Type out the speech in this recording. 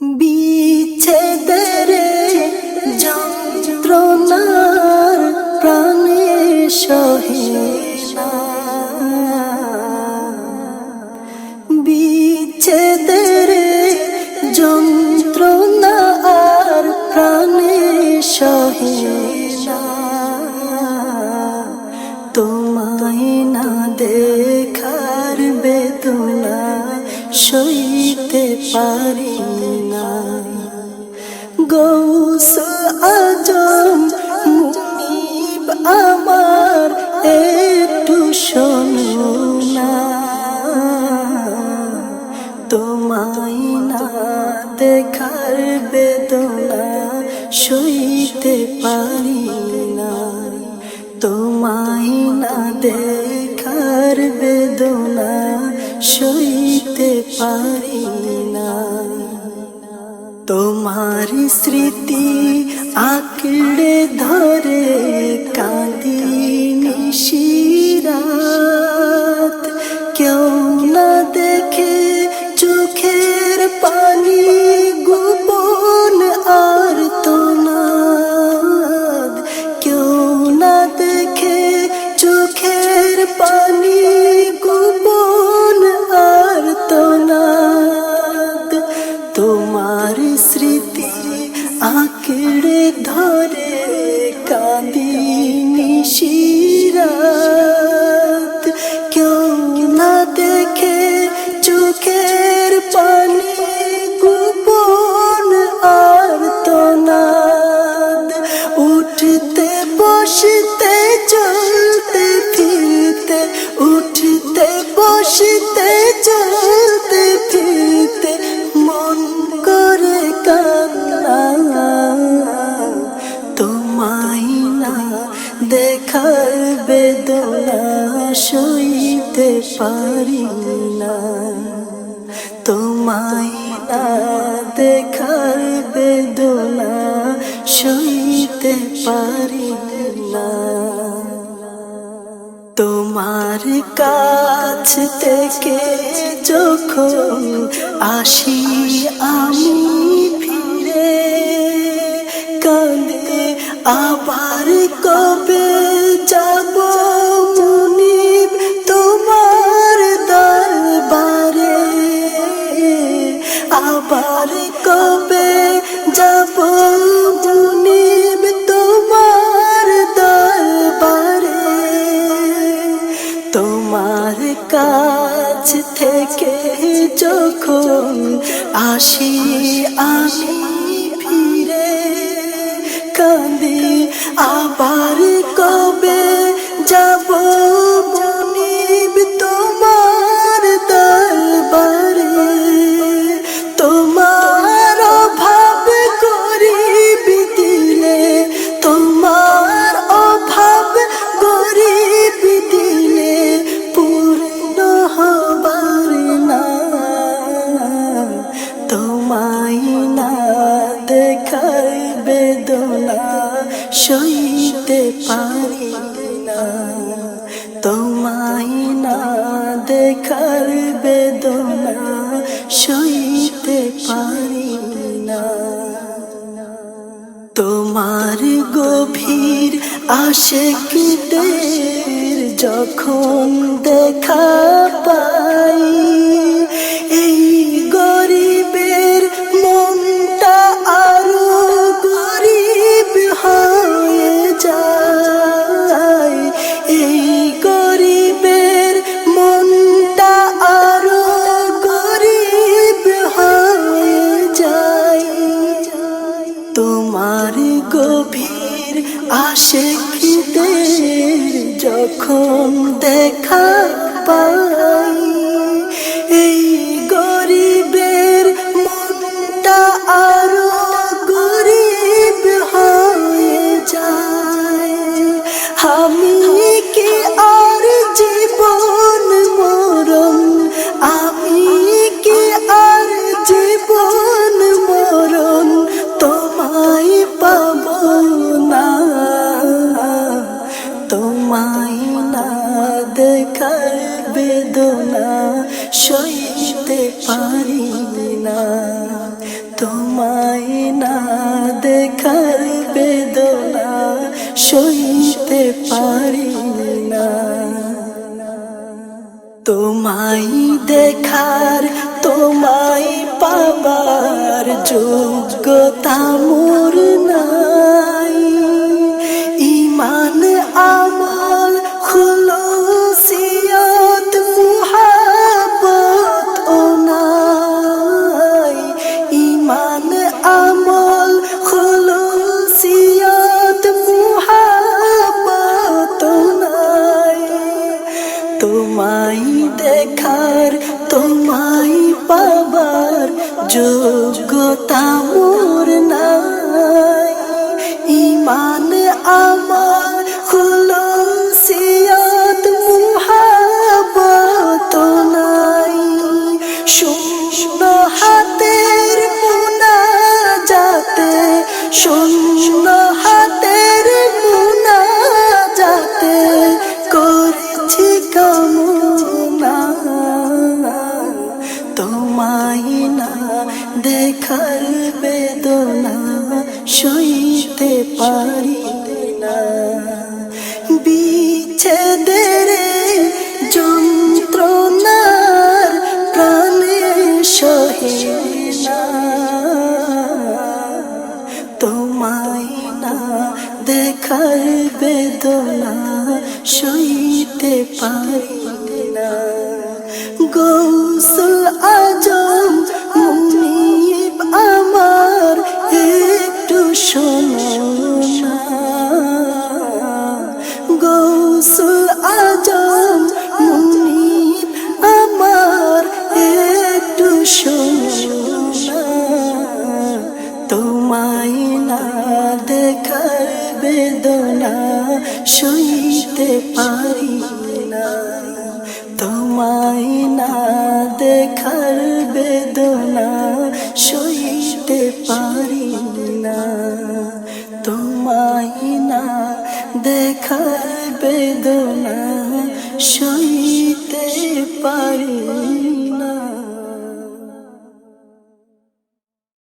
বিচ্ছেদের যন্ত্রণার প্রাণে সহে সইতে পারি না। গৌস আজম মুনিব আমার একটু শোনো না। তোমায় না দেখার বেদনা সইতে পারি না। তোমায় না দেখার বেদনা সইতে পারি না তোমার স্মৃতি আঁকড়ে ধরে কাঁদি নিশিরাত দেখার বেদনা সইতে পারি না। তোমায় না দেখার বেদনা সইতে পারি না। তোমার কাছ থেকে যখন আসি আমি আবার কবে যাব মুনিব তোমার দরবারে? আবার কবে যাব মুনিব তোমার দরবারে? তোমার কাছ থেকে যখন আসি আবার সইতে পারি না। তোমায় না দেখার বেদনা সইতে পারি না। তোমার গভীর আশেকদের যখন দেখা পাই যখন দেখা পাই না, সইতে পারি না। তোমায় না দেখার বেদনা, সইতে পারি না। তোমায় দেখার, তোমায় পাবার যোগ্যতা মোর না তোমায় দেখার তোমায় পাবার যোগ্যতা দেখার বেদনা সইতে পারি না। গৌসুল আজম আমার একটু শোনো। সইতে পারি না। তোমায় না দেখার বেদনা সইতে পারি না। তোমায় না দেখার বেদনা সইতে পারি